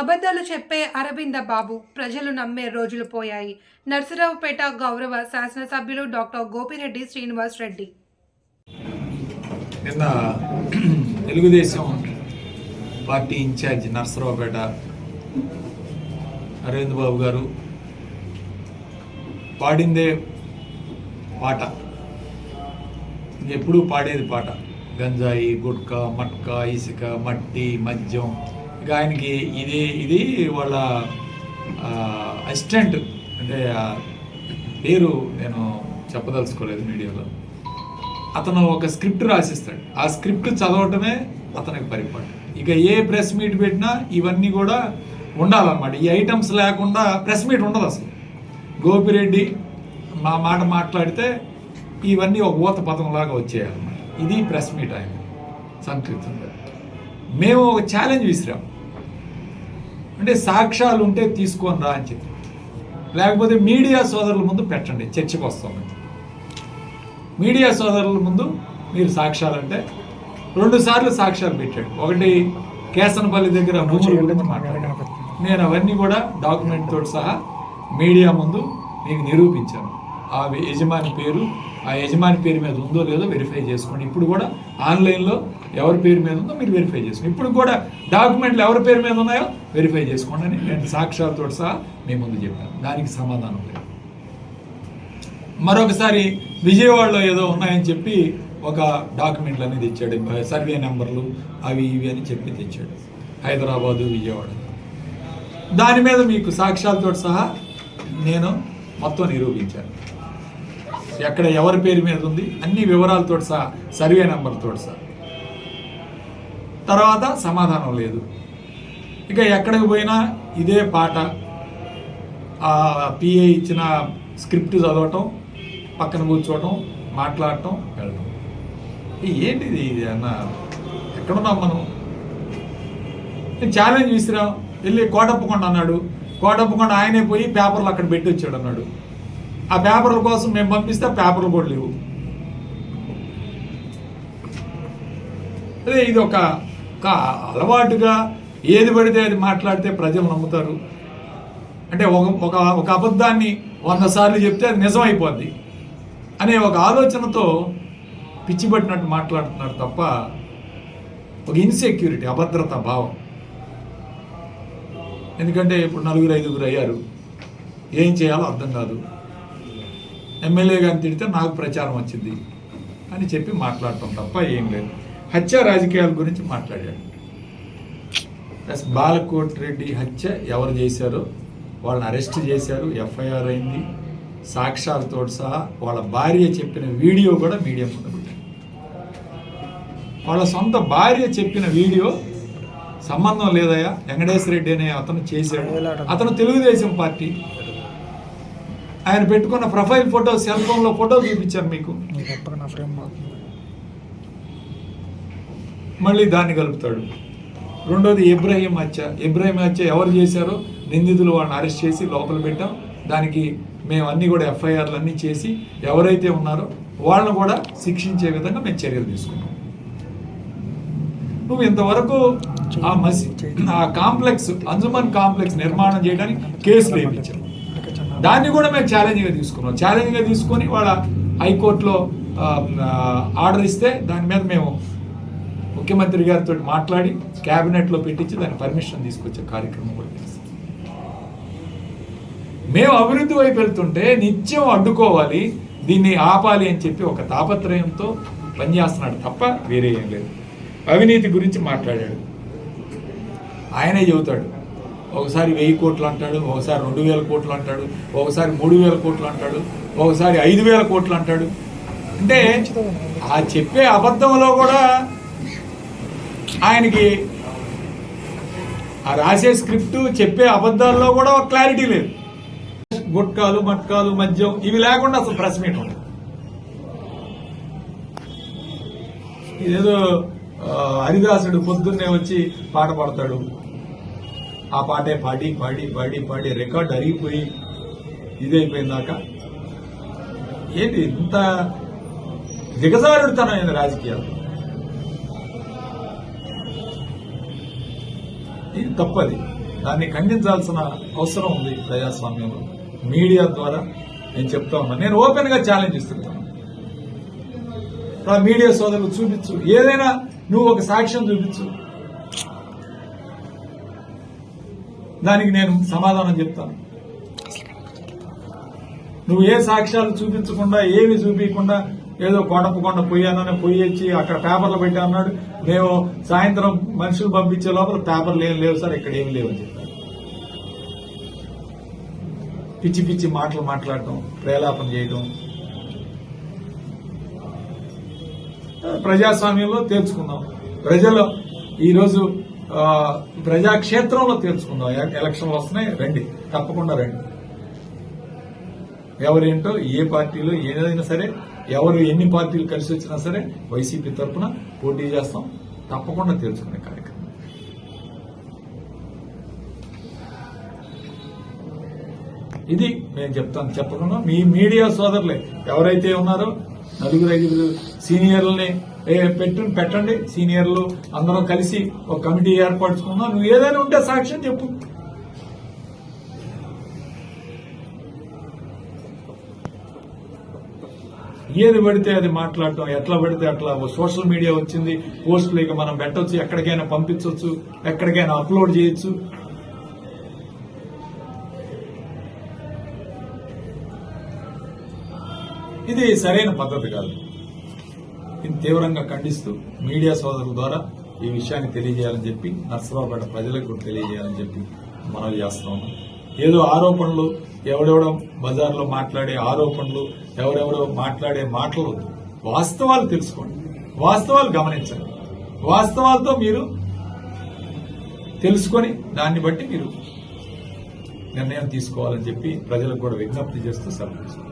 అబద్ధాలు చెప్పే అరవింద బాబు ప్రజలు నమ్మే రోజులు పోయాయి. నర్సరావుపేట గౌరవ శాసనసభ్యులు డాక్టర్ గోపిరెడ్డి శ్రీనివాస్ రెడ్డి. నిన్న తెలుగుదేశం పార్టీ ఇన్ఛార్జ్ నర్సరావుపేట అరవింద్ బాబు గారు పాడిందే పాట. ఎప్పుడూ పాడేది పాట. గంజాయి గుట్కా మట్కా ఇసుక మట్టి మద్యం. ఇక ఆయనకి ఇది ఇది వాళ్ళ అసిస్టెంట్ అంటే పేరు నేను చెప్పదలుచుకోలేదు మీడియాలో. అతను ఒక స్క్రిప్ట్ రాసిస్తాడు. ఆ స్క్రిప్ట్ చదవటమే అతనికి పరిపాటు. ఇక ఏ ప్రెస్ మీట్ పెట్టినా ఇవన్నీ కూడా ఉండాలన్నమాట. ఈ ఐటమ్స్ లేకుండా ప్రెస్ మీట్ ఉండదు అసలు. గోపిరెడ్డి మా మాట మాట్లాడితే ఇవన్నీ ఒక ఊత పదంలాగా వచ్చేయాలన్నమాట. ఇది ప్రెస్ మీట్ ఆయన సంక్రిప్తంగా మేము ఒక ఛాలెంజ్ విసిరాం. అంటే సాక్ష్యాలు ఉంటే తీసుకొని రా అని చెప్పి. లేకపోతే మీడియా సోదరుల ముందు పెట్టండి చర్చకు వస్తామని మీడియా సోదరుల ముందు మీరు సాక్ష్యాలంటే రెండు సార్లు సాక్ష్యాలు పెట్టాడు. ఒకటి కేసనపల్లి దగ్గర భూముల గురించి మాట్లాడాడు నేను అవన్నీ కూడా డాక్యుమెంట్ తోటి సహా మీడియా ముందు మీకు నిరూపించాను. ఆ యజమాని పేరు ఆ యజమాని పేరు మీద ఉందో లేదో వెరిఫై చేసుకోండి. ఇప్పుడు కూడా ఆన్లైన్లో ఎవరి పేరు మీద ఉందో మీరు వెరిఫై చేసుకోండి. ఇప్పుడు కూడా డాక్యుమెంట్లు ఎవరి పేరు మీద ఉన్నాయో వెరిఫై చేసుకోండి అని నేను సాక్ష్యాలతో సహా మీ ముందు చెప్పాను. దానికి సమాధానం లేదు. మరొకసారి విజయవాడలో ఏదో ఉన్నాయని చెప్పి ఒక డాక్యుమెంట్లు అనేది తెచ్చాడు సర్వే నెంబర్లు అవి ఇవి అని చెప్పి తెచ్చాడు. హైదరాబాదు విజయవాడ. దాని మీద మీకు సాక్ష్యాలతో సహా నేను మొత్తం నిరూపించాను. ఎక్కడ ఎవరి పేరు మీద ఉంది? అన్ని వివరాలతో సహా సర్వే నెంబర్తో సహా. తర్వాత సమాధానం లేదు. ఇక ఎక్కడికి పోయినా ఇదే పాట ఆ పిఏ ఇచ్చిన స్క్రిప్ట్ చదవటం పక్కన కూర్చోవటం మాట్లాడటం వెళ్ళటం. ఏంటిది ఇది అన్న? ఎక్కడున్నాం మనం? నేను ఛాలెంజ్ విసిరాం వెళ్ళి కోటప్పకొండ అన్నాడు. కోటప్పకొండ ఆయనే పోయి పేపర్లు అక్కడ పెట్టి వచ్చాడు అన్నాడు. ఆ పేపర్ల కోసం మేము పంపిస్తే పేపర్లు కూడా లేవు. అదే ఇది ఒక అలవాటుగా ఏది పడితే అది మాట్లాడితే ప్రజలు నమ్ముతారు. అంటే ఒక ఒక ఒక అబద్ధాన్ని వంద సార్లు చెప్తే అది నిజం అయిపోద్ది అనే ఒక ఆలోచనతో పిచ్చిపట్టినట్టు మాట్లాడుతున్నారు తప్ప ఒక ఇన్సెక్యూరిటీ అభద్రత భావం. ఎందుకంటే ఇప్పుడు నలుగురు ఐదుగురు అయ్యారు. ఏం చేయాలో అర్థం కాదు. ఎమ్మెల్యే గారిని తిడితే నాకు ప్రచారం వచ్చింది అని చెప్పి మాట్లాడటం తప్ప ఏం లేదు. హత్య రాజకీయాల గురించి మాట్లాడాడు. ప్లస్ బాలకోట్ రెడ్డి హత్య ఎవరు చేశారో వాళ్ళని అరెస్ట్ చేశారు ఎఫ్ఐఆర్ అయింది. సాక్ష్యాలతో సహా వాళ్ళ భార్య చెప్పిన వీడియో కూడా మీడియా ముందు పెట్టారు. వాళ్ళ సొంత భార్య చెప్పిన వీడియో సంబంధం లేదయ్యా. వెంకటేశ్వర రెడ్డి అనే అతను చేశాడు. అతను తెలుగుదేశం పార్టీ ఆయన పెట్టుకున్న ప్రొఫైల్ ఫోటో సెల్ ఫోన్లో ఫోటో చూపించాను మీకు. మళ్ళీ దాన్ని కలుపుతాడు. రెండోది ఇబ్రాహీం హత్య. ఇబ్రాహీం హత్య ఎవరు చేశారో నిందితులు వాళ్ళని అరెస్ట్ చేసి లోపల పెట్టాం. దానికి మేము అన్ని కూడా ఎఫ్ఐఆర్లు అన్నీ చేసి ఎవరైతే ఉన్నారో వాళ్ళని కూడా శిక్షించే విధంగా మేము చర్యలు తీసుకున్నాం. నువ్వు ఇంతవరకు ఆ మసి ఆ కాంప్లెక్స్ అంజుమన్ కాంప్లెక్స్ నిర్మాణం చేయడానికి కేసులు వేయించాం దాన్ని కూడా మేము ఛాలెంజ్గా తీసుకున్నాం. ఛాలెంజ్గా తీసుకొని వాళ్ళ హైకోర్టులో ఆర్డర్ ఇస్తే దాని మీద మేము ముఖ్యమంత్రి గారితో మాట్లాడి క్యాబినెట్లో పెట్టించి దాని పర్మిషన్ తీసుకొచ్చే కార్యక్రమం కూడా చేస్తాం. మేము అభివృద్ధి వైపు వెళ్తుంటే నిత్యం అడ్డుకోవాలి దీన్ని ఆపాలి అని చెప్పి ఒక తాపత్రయంతో పనిచేస్తున్నాడు తప్ప వేరే ఏం లేదు. అవినీతి గురించి మాట్లాడాడు. ఆయనే చెబుతాడు. ఒకసారి వెయ్యి కోట్లు అంటాడు ఒకసారి రెండు వేల కోట్లు అంటాడు ఒకసారి మూడు వేల కోట్లు అంటాడు ఒకసారి ఐదు వేల కోట్లు అంటాడు. అంటే ఆ చెప్పే అబద్ధంలో కూడా ఆయనకి ఆ రాసే స్క్రిప్ట్ చెప్పే అబద్ధాల్లో కూడా ఒక క్లారిటీ లేదు. గుట్కాలు మట్కాలు మద్యం ఇవి లేకుండా అసలు ప్రెస్ మీట్ ఉండదు. ఇదేదో హరిదాసుడు పొద్దున్నే వచ్చి పాట పాడతాడు. ఆ పాటే పాడి పాడి పాడి పాడి రికార్డ్ అరిగిపోయి ఇదైపోయిందాక ఏంటి ఇంత దిగజారుడుతనమైన రాజకీయాలు? ఇది తప్పది. దాన్ని ఖండించాల్సిన అవసరం ఉంది ప్రజాస్వామ్యంలో. మీడియా ద్వారా నేను చెప్తా ఉన్నా. నేను ఓపెన్గా ఛాలెంజ్ ఇస్తున్నాను ఆ మీడియా సోదరులు చూపించు. ఏదైనా నువ్వు ఒక సాక్ష్యం చూపించు. దానికి నేను సమాధానం చెప్తాను. నువ్వు ఏ సాక్ష్యాలు చూపించకుండా ఏమి చూపించకుండా ఏదో కొండపకొండ పోయానని పొయ్యి వచ్చి అక్కడ పేపర్లు పెట్టా అన్నాడు మేము సాయంత్రం మనుషులు పంపించే లోపల పేపర్లు ఏం లేవు సార్ ఇక్కడ ఏమి లేవు అని చెప్పారు పిచ్చి పిచ్చి మాటలు మాట్లాడటం ప్రేలాపన చేయడం ప్రజాస్వామ్యంలో తేల్చుకుందాం ప్రజలు ఈరోజు ప్రజాక్షేత్రంలో తెలుసుకుందాం ఎలక్షన్లు వస్తున్నాయి రండి. తప్పకుండా రండి. ఎవరేంటో ఏ పార్టీలో ఏదైనా సరే ఎవరు ఎన్ని పార్టీలు కలిసి వచ్చినా సరే వైసీపీ తరఫున పోటీ చేస్తాం. తప్పకుండా తెలుసుకునే కార్యక్రమం. ఇది నేను చెప్తాను. చెప్పకుండా మీ మీడియా సోదరులే ఎవరైతే ఉన్నారో నలుగురు ఐదుగురు సీనియర్లని పెట్టు పెట్టండి. సీనియర్లు అందరం కలిసి ఒక కమిటీ ఏర్పరచుకుందాం నువ్వు ఏదైనా ఉంటే సాక్ష్యం చెప్పు. ఏది పడితే అది మాట్లాడటం ఎట్లా పడితే అట్లా సోషల్ మీడియా వచ్చింది. పోస్టులు ఇక మనం పెట్టవచ్చు ఎక్కడికైనా పంపించవచ్చు ఎక్కడికైనా అప్లోడ్ చేయొచ్చు. ఇది సరైన పద్ధతి కాదు. దీన్ని తీవ్రంగా ఖండిస్తూ మీడియా సోదరుల ద్వారా ఈ విషయాన్ని తెలియజేయాలని చెప్పి నర్సరావుపేట ప్రజలకు కూడా తెలియజేయాలని చెప్పి మనవి చేస్తా ఏదో ఆరోపణలు ఎవడెవడో బజార్లో మాట్లాడే ఆరోపణలు ఎవరెవరో మాట్లాడే మాటలు వాస్తవాలు తెలుసుకోండి. వాస్తవాలు గమనించండి. వాస్తవాలతో మీరు తెలుసుకొని దాన్ని బట్టి మీరు నిర్ణయం తీసుకోవాలని చెప్పి ప్రజలకు కూడా విజ్ఞప్తి చేస్తూ సెలవు